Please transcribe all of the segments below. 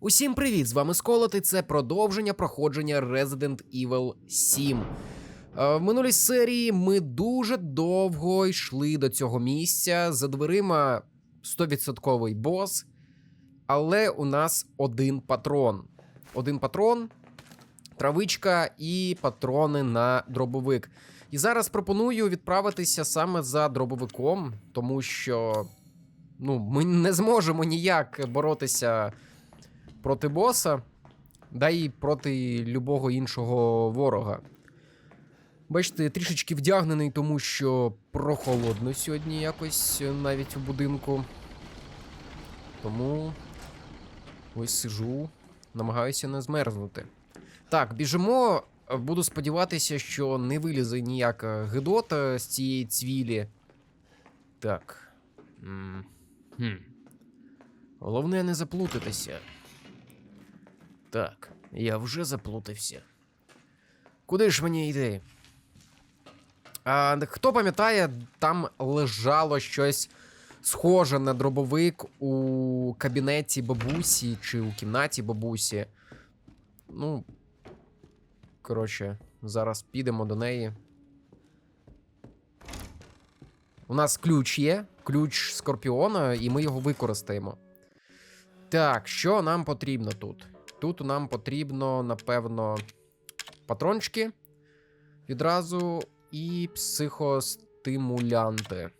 Усім привіт! З вами Сколот, і це продовження проходження Resident Evil 7. Е, В минулій серії ми дуже довго йшли до цього місця. За дверима 100% бос, але у нас один патрон. Один патрон, травичка і патрони на дробовик. І зараз пропоную відправитися саме за дробовиком, тому що ну, ми не зможемо ніяк боротися проти боса, да і проти любого іншого ворога. Бачите, трішечки вдягнений, тому що прохолодно сьогодні якось е, навіть у будинку. Тому ось сижу, намагаюся не змерзнути. Так, біжимо. Буду сподіватися, що не вилізе ніяка гидота з цієї цвілі. Так. М, Хм. Головне не заплутатися. Так, я вже заплутався. Куди ж мені йти? А, хто пам'ятає, там лежало щось схоже на дробовик у кабінеті бабусі чи у кімнаті бабусі. Ну. Коротше, зараз підемо до неї. У нас ключ є, ключ Скорпіона, і ми його використаємо. Так, що нам потрібно тут? Тут нам потрібно, напевно, патрончики відразу і психостимулянти.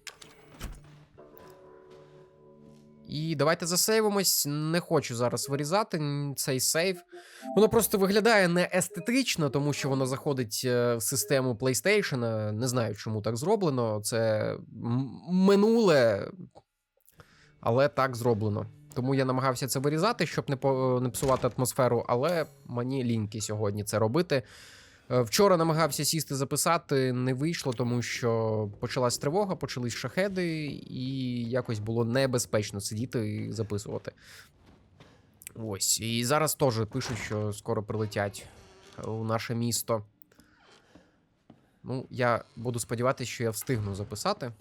І давайте засейвимось. Не хочу зараз вирізати цей сейв. Воно просто виглядає не естетично, тому що воно заходить е, в систему PlayStation. Не знаю, чому так зроблено. Це минуле, але так зроблено. Тому я намагався це вирізати, щоб не, по, не псувати атмосферу, але мені ліньки сьогодні це робити. Е, Вчора намагався сісти записати, не вийшло, тому що почалась тривога, почались шахеди, і якось було небезпечно сидіти і записувати. Ось. І зараз теж пишуть, що скоро прилетять у наше місто. Ну, я буду сподіватися, що я встигну записати.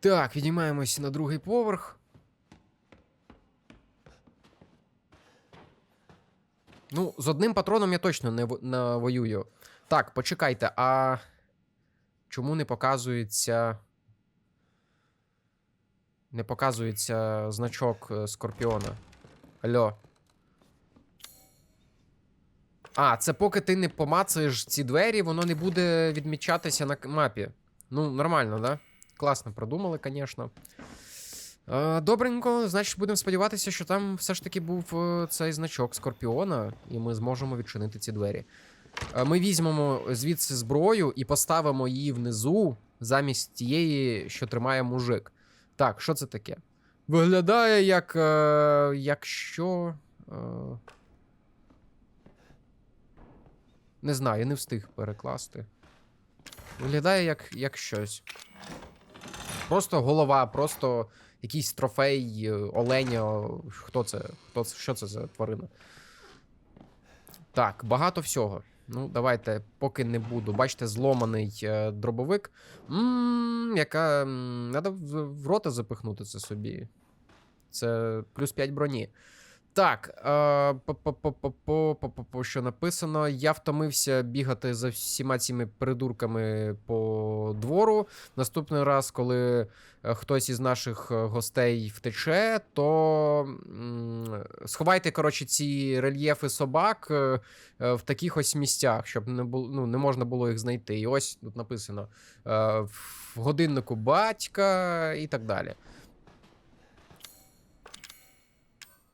Так, піднімаємось на другий поверх. Ну, з одним патроном я точно не в- навоюю. Так, почекайте, а чому не показується. Не показується значок е, Скорпіона. Алло. А, це поки ти не помацаєш ці двері, воно не буде відмічатися на мапі. Ну, нормально, да? Класно продумали, звісно. Е, Добренько, значить, будемо сподіватися, що там все ж таки був е, цей значок Скорпіона, і ми зможемо відчинити ці двері. Е, Ми візьмемо звідси зброю і поставимо її внизу замість тієї, що тримає мужик. Так, що це таке? Виглядає як. Якщо. Не знаю, не встиг перекласти. Виглядає як, як щось. Просто голова, просто якийсь трофей е, оленя. Хто це? Хто це? Що це за тварина? Так, багато всього. Ну, давайте, поки не буду. Бачите, зломаний е, дробовик. Ммм, яка. Треба в, в рота запихнути це собі. Це плюс 5 броні. Так, е, по-по-по-по-по-по-по, що написано. Я втомився бігати за всіма цими придурками по двору. Наступний раз, коли е, хтось із наших е, гостей втече, то сховайте, коротше, ці рельєфи собак в таких ось місцях, щоб не було, ну, не можна було їх знайти. І ось тут написано в годиннику батька і так далі.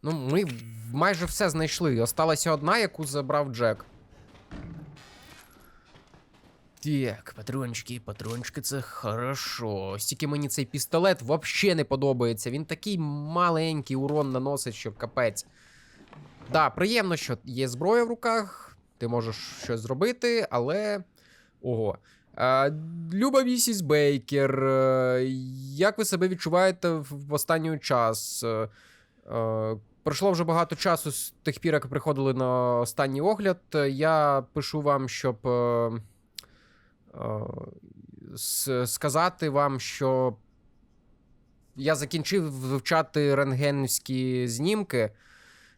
Ну, ми майже все знайшли. Осталася одна, яку забрав Джек. Так, патрончики, патрончики, це хорошо. Стільки мені цей пістолет взагалі не подобається. Він такий маленький урон наносить, що капець. Да, приємно, що є зброя в руках, ти можеш щось зробити, але. Ого. А, Люба місіс Бейкер, е, як ви себе відчуваєте в останній час? Е, е, Пройшло вже багато часу з тих пір, як приходили на останній огляд. Я пишу вам, щоб е, е, сказати вам, що я закінчив вивчати рентгенівські знімки,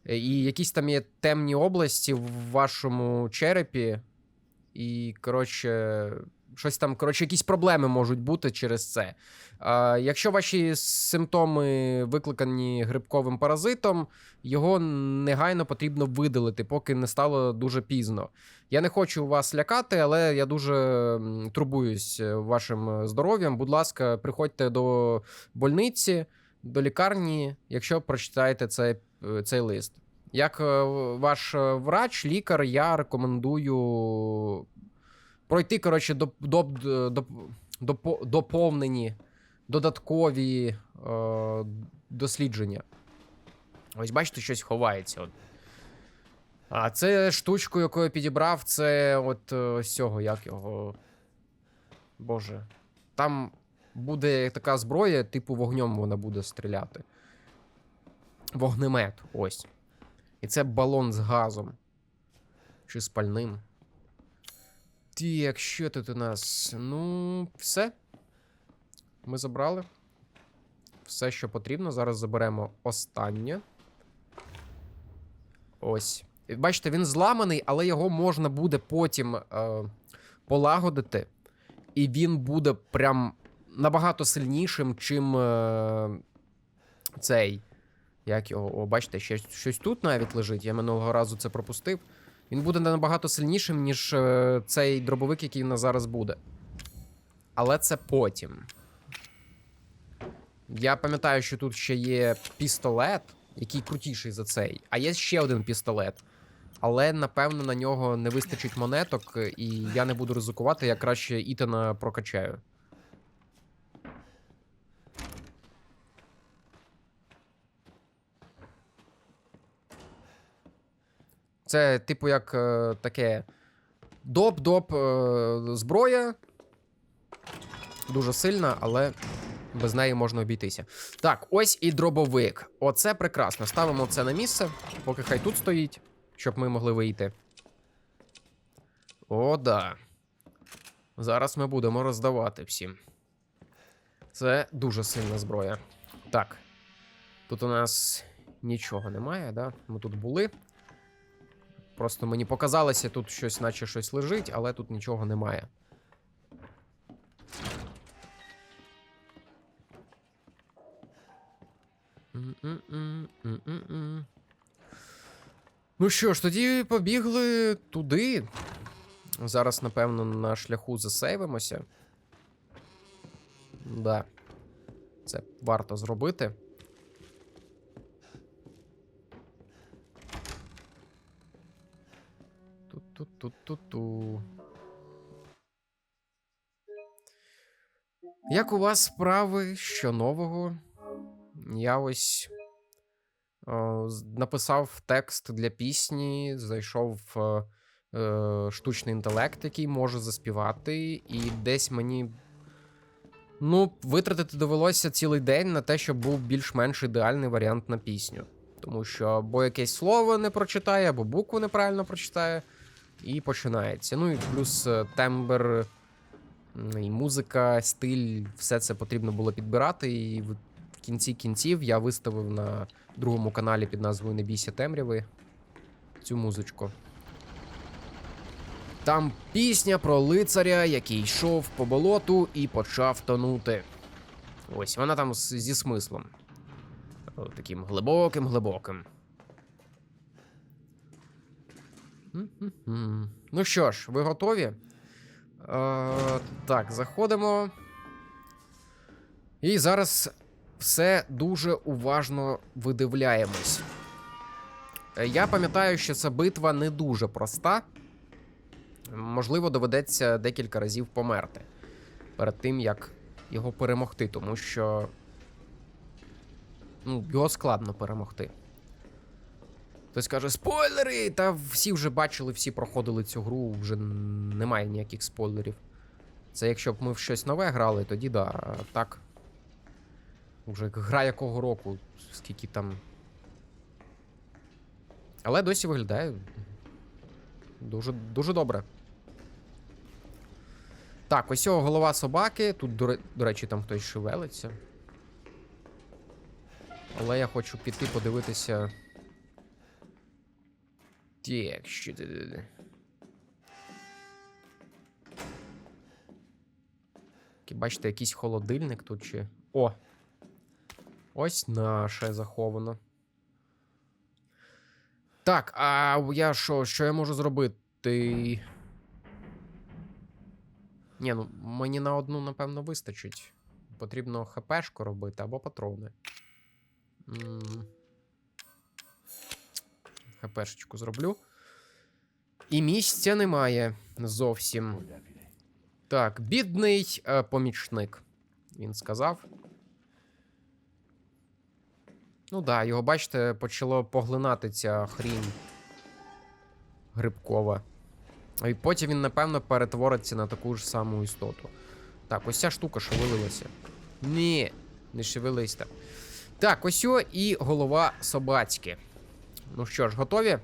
е, і якісь там є темні області в вашому черепі. І, коротше, щось там, коротше, якісь проблеми можуть бути через це. А, якщо ваші симптоми викликані грибковим паразитом, його негайно потрібно видалити, поки не стало дуже пізно. Я не хочу вас лякати, але я дуже турбуюсь е, вашим е, здоров'ям. Будь ласка, приходьте до больниці, до лікарні, якщо прочитаєте цей, е, цей лист. Як е, ваш е, врач, лікар, я рекомендую пройти, коротше, до, до, до, до, доповнені додаткові е, дослідження. Ось бачите, щось ховається. От. А це штучку, яку я підібрав, це от е, ось цього, як його. Боже. Там буде така зброя, типу вогнем вона буде стріляти. Вогнемет, ось. І це балон з газом. Чи з пальним. Так, що тут у нас? Ну, все. Ми забрали. Все, що потрібно. Зараз заберемо останнє. Ось. Бачите, він зламаний, але його можна буде потім е, полагодити. І він буде прям набагато сильнішим, чим е, цей. Як його? О, бачите, ще щось тут навіть лежить. Я минулого разу це пропустив. Він буде набагато сильнішим, ніж е, цей дробовик, який у нас зараз буде. Але це потім. Я пам'ятаю, що тут ще є пістолет, який крутіший за цей. А є ще один пістолет. Але, напевно, на нього не вистачить монеток, і я не буду ризикувати, я краще Ітана прокачаю. Це, типу, як е, таке доп-доп е, зброя. Дуже сильна, але без неї можна обійтися. Так, ось і дробовик. Оце прекрасно. Ставимо це на місце, поки хай тут стоїть, щоб ми могли вийти. О, да. Зараз ми будемо роздавати всім. Це дуже сильна зброя. Так. Тут у нас нічого немає, да? Ми тут були. Просто мені показалося, тут щось, наче щось лежить, але тут нічого немає. Ну що ж, тоді побігли туди. Зараз, напевно, на шляху засейвимося. Да. Це варто зробити. Ту-ту-ту-ту-ту. Як у вас справи? Що нового? Я ось о, написав текст для пісні, зайшов е, е, штучний інтелект, який може заспівати, і десь мені. Ну, витратити довелося цілий день на те, щоб був більш-менш ідеальний варіант на пісню. Тому що або якесь слово не прочитає, або букву неправильно прочитає, і починається. Ну і плюс е, тембр, і музика, стиль, все це потрібно було підбирати. І в кінці кінців я виставив на другому каналі під назвою Не бійся темряви цю музичку. Там пісня про лицаря, який йшов по болоту і почав тонути. Ось вона там зі смислом. Таким глибоким, глибоким. М-м-м. Ну що ж, ви готові? Е, так, заходимо. І зараз все дуже уважно видивляємось. Е, Я пам'ятаю, що ця битва не дуже проста. Можливо, доведеться декілька разів померти перед тим, як його перемогти, тому що ну, його складно перемогти. Хтось каже, спойлери! Та всі вже бачили, всі проходили цю гру, вже немає ніяких спойлерів. Це якщо б ми в щось нове грали, тоді да. Так. Уже гра якого року, скільки там. Але досі виглядає дуже, дуже добре. Так, ось цього голова собаки. Тут, до, до речі, там хтось шевелиться. Але я хочу піти подивитися. Так, що ти. Бачите, якийсь холодильник тут чи. О! Ось наше заховано. Так, а я що, що я можу зробити? Ні, ну мені на одну, напевно, вистачить. Потрібно хпшку робити або патрони. М. ХПшечку зроблю. І місця немає зовсім. Так, бідний е, помічник. Він сказав. Ну да, його, бачите, почало поглинати ця хрінь грибкова. І потім він, напевно, перетвориться на таку ж саму істоту. Так, ось ця штука шевелилася. Ні, не шевелись так. Так, ось о і голова собацьки. Ну що ж, готові?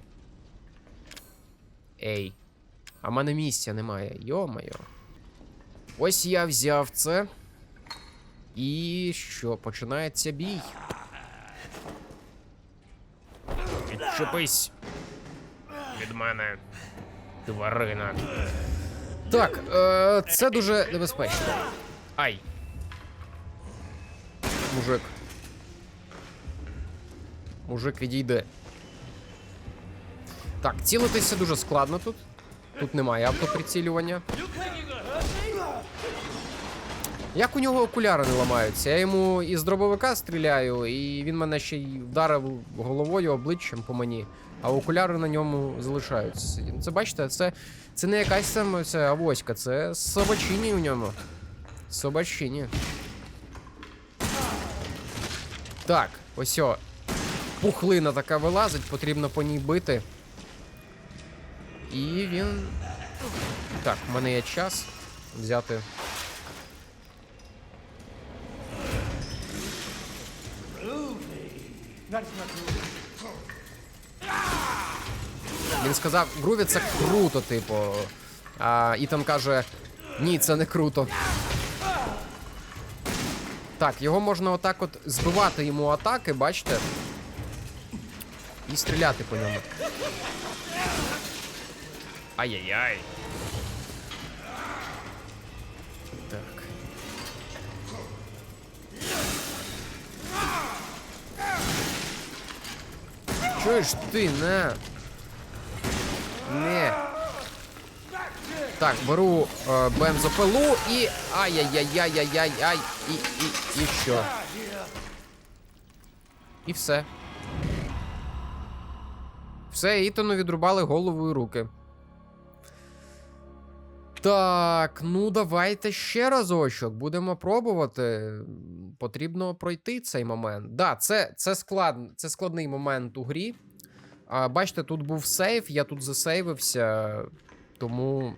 Ей. А в мене місця немає. Йо-моє. Ось я взяв це. І що, починається бій. Відчепись від мене, тварина. Так, е, це дуже небезпечно. Ай. Мужик. Мужик відійде. Так, цілитися дуже складно тут. Тут немає автоприцілювання. Як у нього окуляри не ламаються? Я йому із дробовика стріляю, і він мене ще й вдарив головою обличчям по мені, а окуляри на ньому залишаються. Це бачите, це, це не якась там авоська, це собачині у ньому. Собачині. Так, ось о. Пухлина така вилазить, потрібно по ній бити. І він. Так, в мене є час взяти. Він сказав, груві це круто, типу. А Ітан каже: ні, це не круто. Так, його можна отак от збивати йому атаки, бачите? І стріляти по ньому. Ай-яй-яй. Так. Чуєш ти, не? Не. Так, беру е, бензопилу і. Ай-яй-яй-яй-яй-яй-яй. І, і, і що? І все. Все, Ітану відрубали голову і руки. Так, ну давайте ще разочок. Будемо пробувати. Потрібно пройти цей момент. Да, це, це, склад, це складний момент у грі. А, бачите, тут був сейф, я тут засейвився, тому.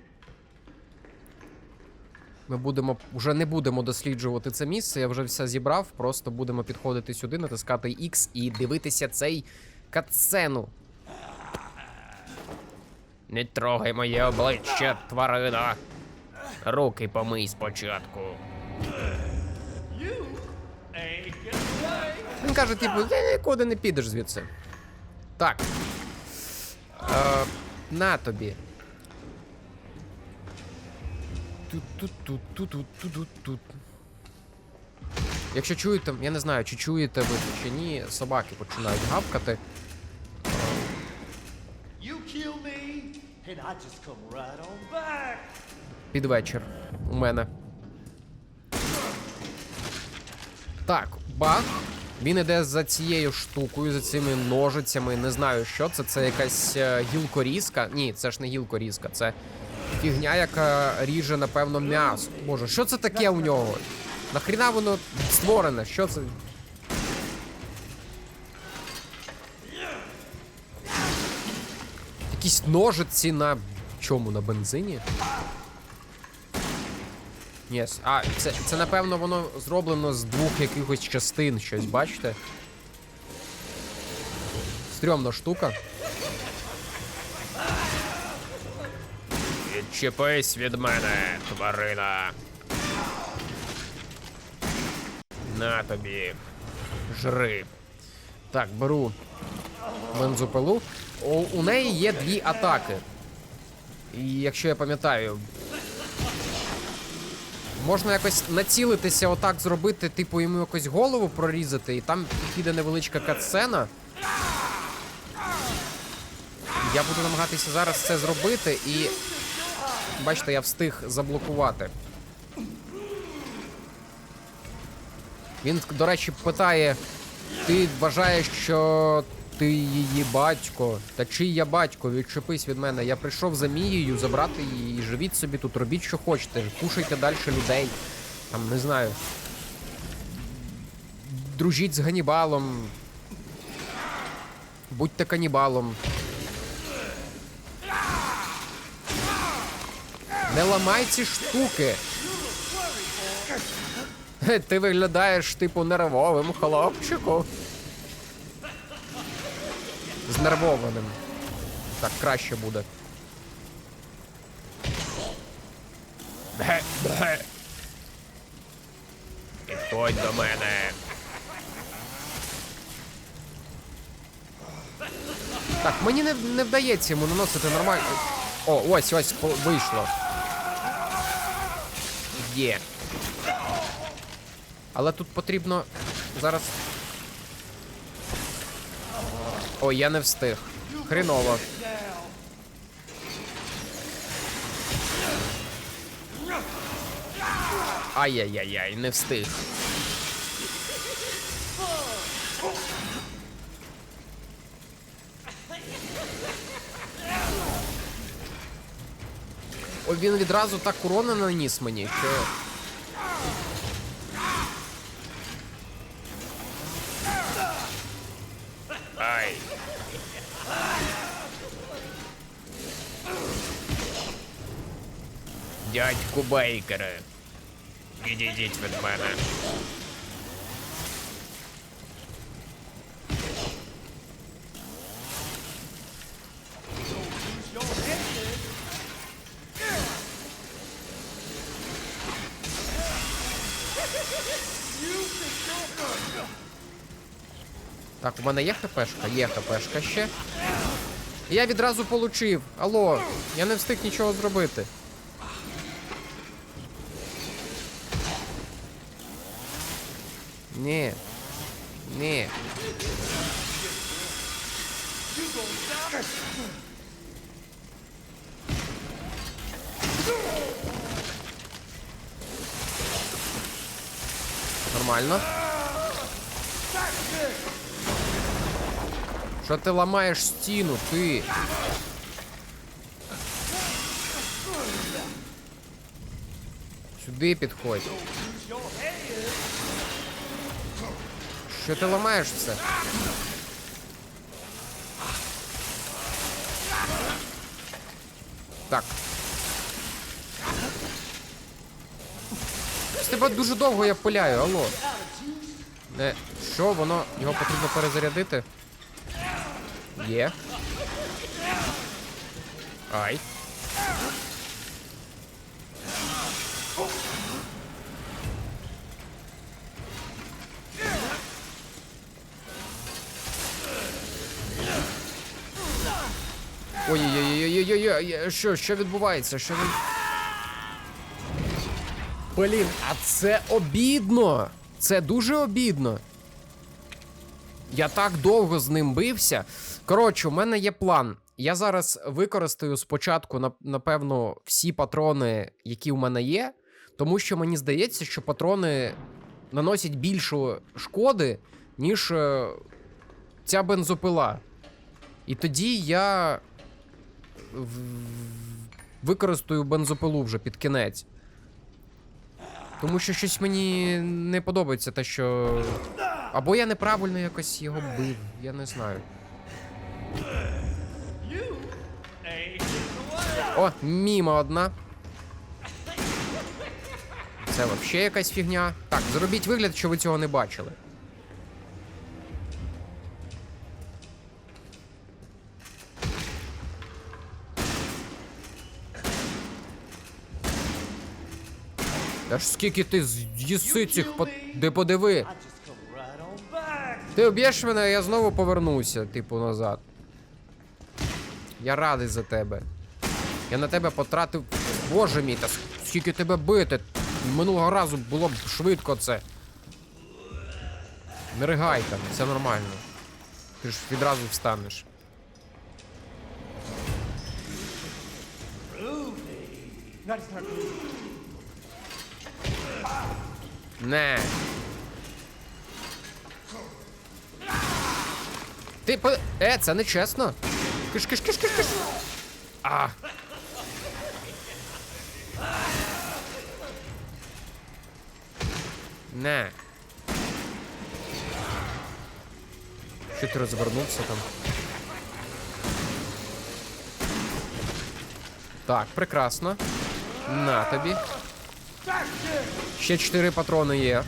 Ми будемо вже не будемо досліджувати це місце. Я вже все зібрав. Просто будемо підходити сюди, натискати X і дивитися цей катсцену. Не трогай моє обличчя, тварина. Руки помий спочатку. Він каже, типу, ти нікуди не підеш звідси. Так. Е, на тобі. Тут-тут-тут-тут-тут-тут-тут. Якщо чуєте, я не знаю, чи чуєте ви чи ні, собаки починають гавкати. Під вечір у мене. Так, бах. Він іде за цією штукою, за цими ножицями. Не знаю, що це. Це якась е, гілкорізка. Ні, це ж не гілкорізка, це фігня, яка ріже, напевно, м'ясо. Боже, що це таке у нього? Нахріна воно створене? Що це? Якісь ножиці на чому? На бензині? Єс. А, це, це напевно воно зроблено з двох якихось частин щось, бачите? Стрьомна штука. Відчепись від мене, тварина. На тобі. Жри. Так, беру бензопилу. У, у неї є дві атаки. І якщо я пам'ятаю, можна якось націлитися, отак зробити, типу йому якось голову прорізати, і там піде невеличка катсцена. Я буду намагатися зараз це зробити і. Бачите, я встиг заблокувати. Він, до речі, питає: ти вважаєш, що ти її батько? Та чий я батько? Відчепись від мене. Я прийшов за Мією забрати її. Живіть собі тут, робіть, що хочете. Кушайте далі людей. Там, не знаю. Дружіть з Ганібалом. Будьте канібалом. Не ламай ці штуки. Ти виглядаєш, типу, нервовим хлопчику. Знервованим. Так краще буде. Підходь до мене. Так, мені не, не вдається йому наносити нормально. О, ось, ось, по- вийшло. Є. Але тут потрібно зараз. Ой, я не встиг. Хріново. Ай-яй-яй-яй, не встиг. Ой, він відразу так урона наніс мені, що. Дядьку Бейкере. Відійдіть від мене. Так, у мене є хпшка? Є хпшка ще. Я відразу получив. Алло, я не встиг нічого зробити. Ні. Ні. Нормально. Що ти ламаєш стіну, ти? Сюди підходь. Що ти ламаєш все? Так. З тебе дуже довго я пиляю, алло. Не, що, воно, його потрібно перезарядити? Є. Ай. Ой-ой-ой-ой-ой-ой, що, що відбувається? Що він... Блін, а це обідно. Це дуже обідно. Я так довго з ним бився. Коротше, у мене є план. Я зараз використаю спочатку, напевно, всі патрони, які у мене є, тому що мені здається, що патрони наносять більшу шкоди, ніж ця бензопила. І тоді я використаю бензопилу вже під кінець. Тому що щось мені не подобається те, що. Або я неправильно якось його бив, я не знаю. О, мімо одна. Це взагалі якась фігня. Так, зробіть вигляд, що ви цього не бачили. Та скільки ти з'їси цих по... Де подиви. Ти об'єш мене, а я знову повернуся, типу, назад. Я радий за тебе. Я на тебе потратив. Боже мій, та скільки тебе бити. Минулого разу було б швидко це. Не там, все нормально. Ти ж відразу встанеш. Не. Ти по... Е, це не чесно. Киш, киш, киш, киш, киш. А. Не. Що ти розвернувся там? Так, прекрасно. На тобі. Ще чотири патрони є.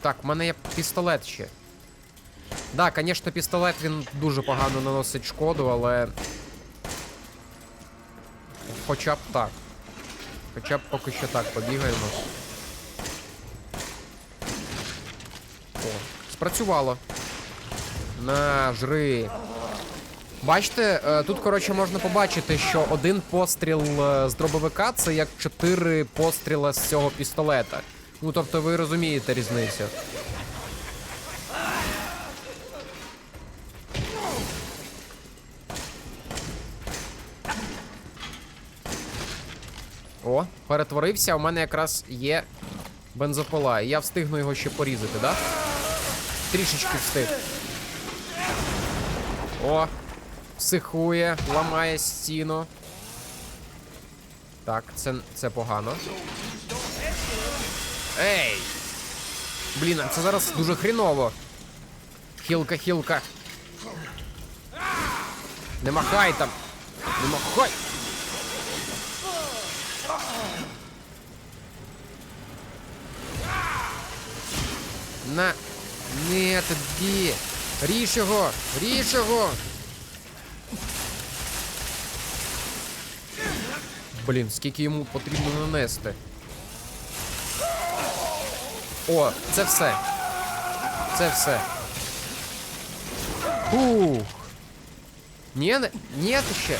Так, в мене є пістолет ще. Да, звісно, пістолет він дуже погано наносить шкоду, але. Хоча б так. Хоча б поки що так побігаємо. О, спрацювало. На, жри. Бачите, е, тут, коротше, можна побачити, що один постріл е, з дробовика це як чотири постріла з цього пістолета. Ну, тобто ви розумієте різницю. Перетворився, у мене якраз є бензопила. І я встигну його ще порізати, да? Трішечки встиг. О, психує, ламає стіну. Так, це, це погано. Ей! Блін, це зараз дуже хріново. Хілка, хілка. Не махай там. Не махай. На. Не тобі. Ріж його! Ріж його! Блін, скільки йому потрібно нанести. О, це все. Це все. Ух. Ні, ні, ще.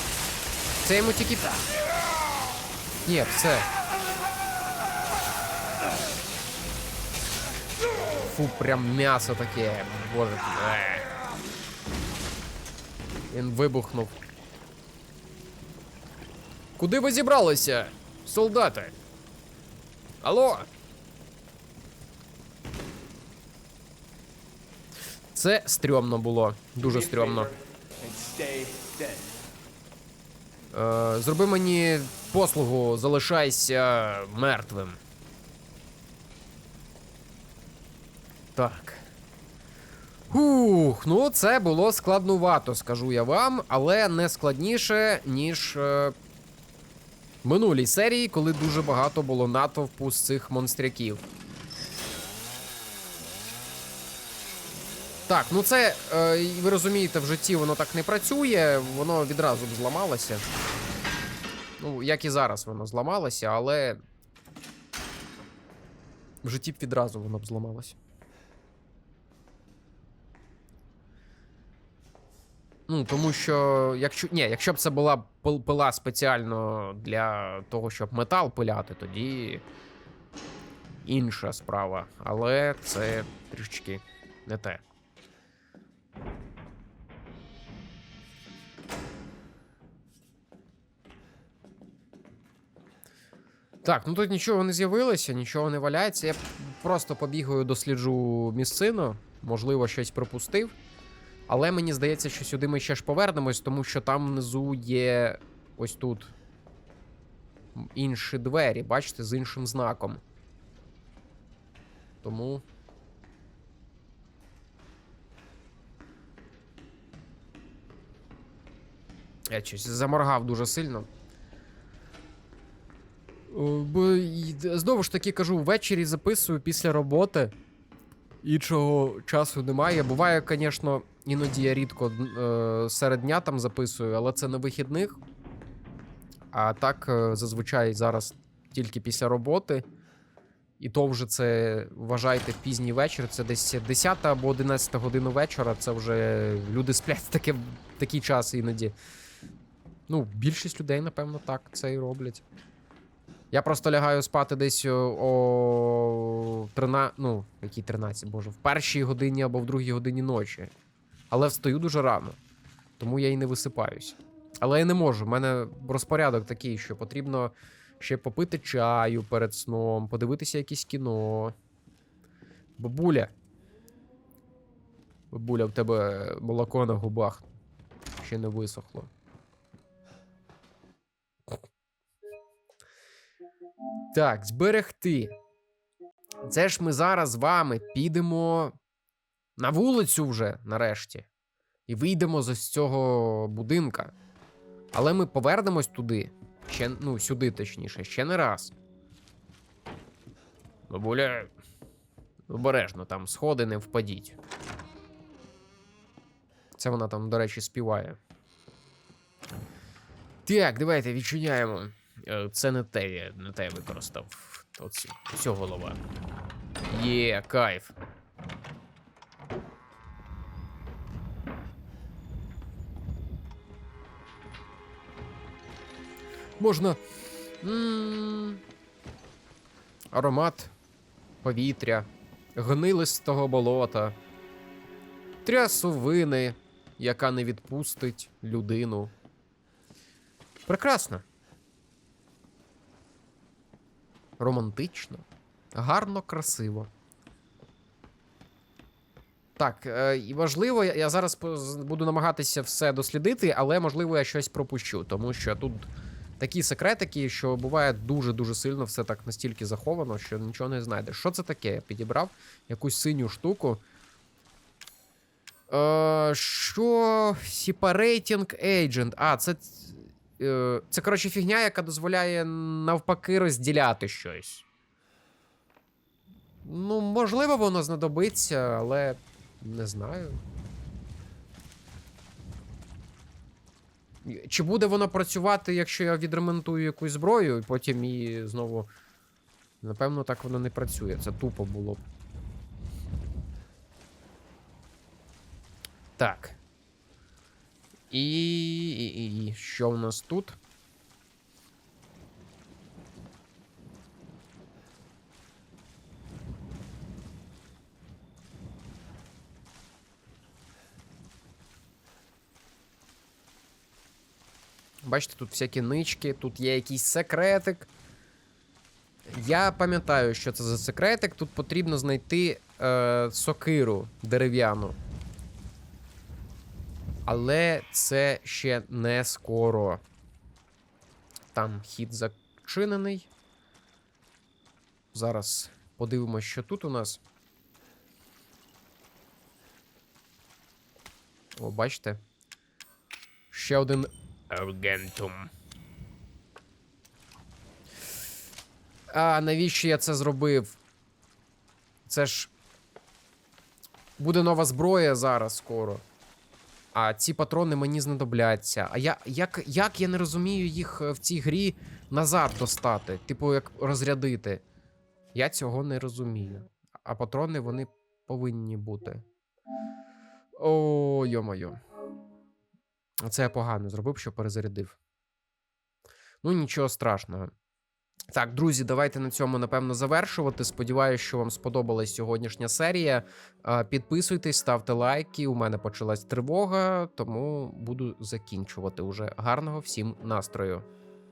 Це йому тільки. Ні, все. Фу, прям м'ясо таке. Боже. Він вибухнув. Куди ви зібралися? Солдати? Алло? Це стрьомно було. Дуже стрьомно. Е, зроби мені послугу, залишайся мертвим. Так. Ух, ну це було складнувато, скажу я вам, але не складніше, ніж е, минулій серії, коли дуже багато було натовпу з цих монстряків. Так, ну це, е, ви розумієте, в житті воно так не працює, воно відразу б зламалося. Ну, як і зараз воно зламалося, але. В житті б відразу воно б зламалося. Ну, тому що, якщо. Ні, якщо б це була пил- пила спеціально для того, щоб метал пиляти, тоді інша справа. Але це трішечки не те. Так, ну тут нічого не з'явилося, нічого не валяється. Я просто побігаю, досліджу місцину, можливо, щось пропустив. Але мені здається, що сюди ми ще ж повернемось, тому що там внизу є ось тут інші двері, бачите, з іншим знаком. Тому. Я щось заморгав дуже сильно. Бо знову ж таки кажу, ввечері записую після роботи. Іншого часу немає. Буває, звісно, іноді я рідко е, серед дня там записую, але це на вихідних. А так, е, зазвичай зараз тільки після роботи. І то вже це вважайте пізній вечір, це десь 10 або 11 година вечора. Це вже люди сплять таке, такий час іноді. Ну, більшість людей, напевно, так це і роблять. Я просто лягаю спати десь о, о 13, ну, якій 13, боже, в першій годині або в другій годині ночі. Але встаю дуже рано. Тому я і не висипаюсь. Але я не можу. У мене розпорядок такий, що потрібно ще попити чаю перед сном, подивитися якесь кіно. Бабуля. Бабуля, в тебе молоко на губах. Ще не висохло. Так, зберегти. Це ж ми зараз з вами підемо на вулицю вже нарешті. І вийдемо з цього будинка. Але ми повернемось туди. Ще, ну, сюди, точніше, ще не раз. Бабуля. Обережно, там сходи не впадіть. Це вона там, до речі, співає. Так, давайте відчиняємо. Е, Це не те, я не те використав. Оці, все голова. Є, кайф. Можна. Аромат повітря, гнилистого болота, трясовини, яка не відпустить людину. Прекрасно. Романтично, гарно, красиво. Так, е, і важливо, я зараз буду намагатися все дослідити, але можливо я щось пропущу, тому що тут такі секретики, що буває дуже-дуже сильно все так настільки заховано, що нічого не знайдеш. Що це таке? Я підібрав якусь синю штуку. Е, що Separating Agent. А, це. Е, це, коротше, фігня, яка дозволяє навпаки розділяти щось. Ну, можливо, воно знадобиться, але не знаю. Чи буде воно працювати, якщо я відремонтую якусь зброю, і потім її знову. Напевно, так воно не працює. Це тупо було б. Так. І, і, і, що в нас тут? Бачите, тут всякі нички, тут є якийсь секретик. Я пам'ятаю, що це за секретик. Тут потрібно знайти е, сокиру дерев'яну. Але це ще не скоро. Там хід зачинений. Зараз подивимось, що тут у нас. О, бачите? Ще один Аргентум. А навіщо я це зробив? Це ж. Буде нова зброя зараз скоро. А ці патрони мені знадобляться. А я як, як я не розумію їх е, в цій грі назад достати? Типу, як розрядити? Я цього не розумію. А патрони вони повинні бути. О, йо-моє. Це я погано зробив, що перезарядив. Ну, нічого страшного. Так, друзі, давайте на цьому напевно завершувати. Сподіваюся, що вам сподобалась сьогоднішня серія. Підписуйтесь, ставте лайки. У мене почалась тривога, тому буду закінчувати уже. Гарного всім настрою.